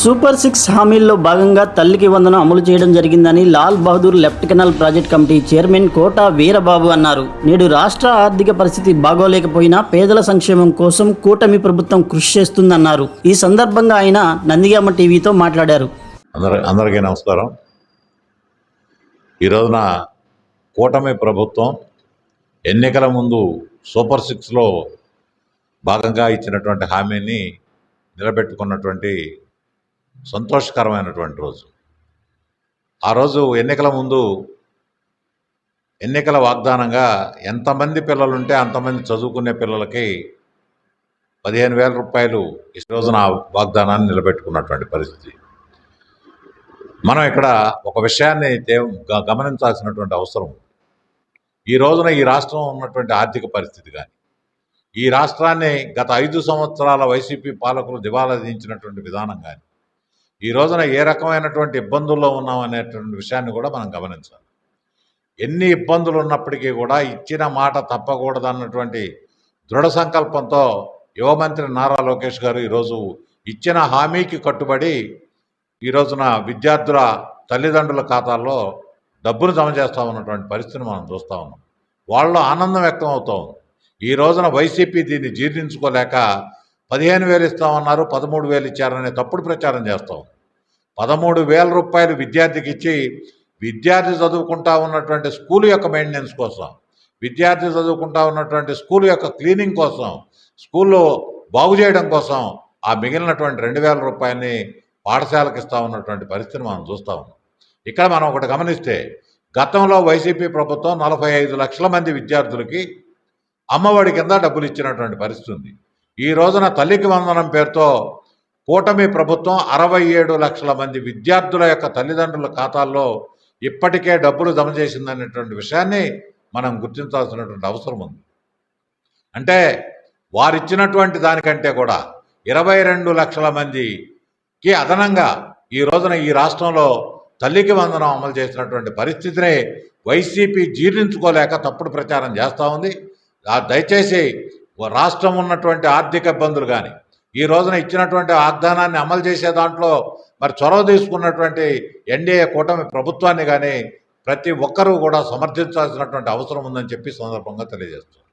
Super six హామీల్లో భాగంగా తల్లికి వందనం అమలు చేయడం జరిగిందని Lal Bahadur left canal project committee chairman Kota Veerababu అన్నారు. నేడు రాష్ట్ర ఆర్థిక పరిస్థితి బాగోలేకపోయినా పేదల సంక్షేమం కోసం కూటమి ప్రభుత్వం కృషి చేస్తుందన్నారు. ఈ సందర్భంగా ఆయన నందిగామ టీవీతో మాట్లాడారు. అందరికీ నమస్కారం. ఈ రోజున కూటమి ప్రభుత్వం ఎన్నికల ముందు సూపర్ సిక్స్లో భాగంగా ఇచ్చినటువంటి హామీని నిలబెట్టుకున్నటువంటి సంతోషకరమైనటువంటి రోజు. ఆ రోజు ఎన్నికల ముందు ఎన్నికల వాగ్దానంగా ఎంతమంది పిల్లలుంటే అంతమంది చదువుకునే పిల్లలకి పదిహేను వేల రూపాయలు ఈ రోజున వాగ్దానాన్ని నిలబెట్టుకున్నటువంటి పరిస్థితి. మనం ఇక్కడ ఒక విషయాన్ని గమనించాల్సినటువంటి అవసరం ఈ రోజున ఈ రాష్ట్రం ఉన్నటువంటి ఆర్థిక పరిస్థితి కానీ ఈ రాష్ట్రాన్ని గత ఐదు సంవత్సరాల వైసీపీ పాలకులు దివాలా దించినటువంటి విధానం కానీ ఈ రోజున ఏ రకమైనటువంటి ఇబ్బందుల్లో ఉన్నాం అనేటువంటి విషయాన్ని కూడా మనం గమనించాలి. ఎన్ని ఇబ్బందులు ఉన్నప్పటికీ కూడా ఇచ్చిన మాట తప్పకూడదన్నటువంటి దృఢ సంకల్పంతో యువమంత్రి నారా లోకేష్ గారు ఈరోజు ఇచ్చిన హామీకి కట్టుబడి ఈ రోజున విద్యార్థుల తల్లిదండ్రుల ఖాతాల్లో డబ్బును జమ చేస్తా ఉన్నటువంటి పరిస్థితిని మనం చూస్తూ ఉన్నాం. వాళ్ళలో ఆనందం వ్యక్తం అవుతూ ఉంది ఈ రోజున వైసీపీ దీన్ని జీర్ణించుకోలేక పదిహేను వేలు ఇస్తామన్నారు పదమూడు వేలు ఇచ్చారనే తప్పుడు ప్రచారం చేస్తాం. పదమూడు వేల రూపాయలు విద్యార్థికి ఇచ్చి విద్యార్థి చదువుకుంటా ఉన్నటువంటి స్కూల్ యొక్క మెయింటెనెన్స్ కోసం విద్యార్థి చదువుకుంటా ఉన్నటువంటి స్కూల్ యొక్క క్లీనింగ్ కోసం స్కూల్లో బాగు చేయడం కోసం ఆ మిగిలినటువంటి రెండు వేల రూపాయలని పాఠశాలకు ఇస్తా ఉన్నటువంటి పరిస్థితిని మనం చూస్తా ఉన్నాం. ఇక్కడ మనం ఒకటి గమనిస్తే గతంలో వైసీపీ ప్రభుత్వం నలభై ఐదు లక్షల మంది విద్యార్థులకి అమ్మఒడి కింద డబ్బులు ఇచ్చినటువంటి పరిస్థితి ఉంది. ఈ రోజున తల్లికి వందనం పేరుతో కూటమి ప్రభుత్వం అరవై ఏడు లక్షల మంది విద్యార్థుల యొక్క తల్లిదండ్రుల ఖాతాల్లో ఇప్పటికే డబ్బులు జమ చేసిందనేటువంటి విషయాన్ని మనం గుర్తించాల్సినటువంటి అవసరం ఉంది. అంటే వారిచ్చినటువంటి దానికంటే కూడా ఇరవై రెండు లక్షల మందికి అదనంగా ఈ రోజున ఈ రాష్ట్రంలో తల్లికి వందనం అమలు చేసినటువంటి పరిస్థితిని వైసీపీ జీర్ణించుకోలేక తప్పుడు ప్రచారం చేస్తూ ఉంది. దయచేసి రాష్ట్రం ఉన్నటువంటి ఆర్థిక ఇబ్బందులు కానీ ఈ రోజున ఇచ్చినటువంటి వాగ్దానాన్ని అమలు చేసే దాంట్లో మరి చొరవ తీసుకున్నటువంటి ఎన్డీఏ కూటమి ప్రభుత్వాన్ని కానీ ప్రతి ఒక్కరూ కూడా సమర్థించాల్సినటువంటి అవసరం ఉందని చెప్పి సందర్భంగా తెలియజేస్తున్నారు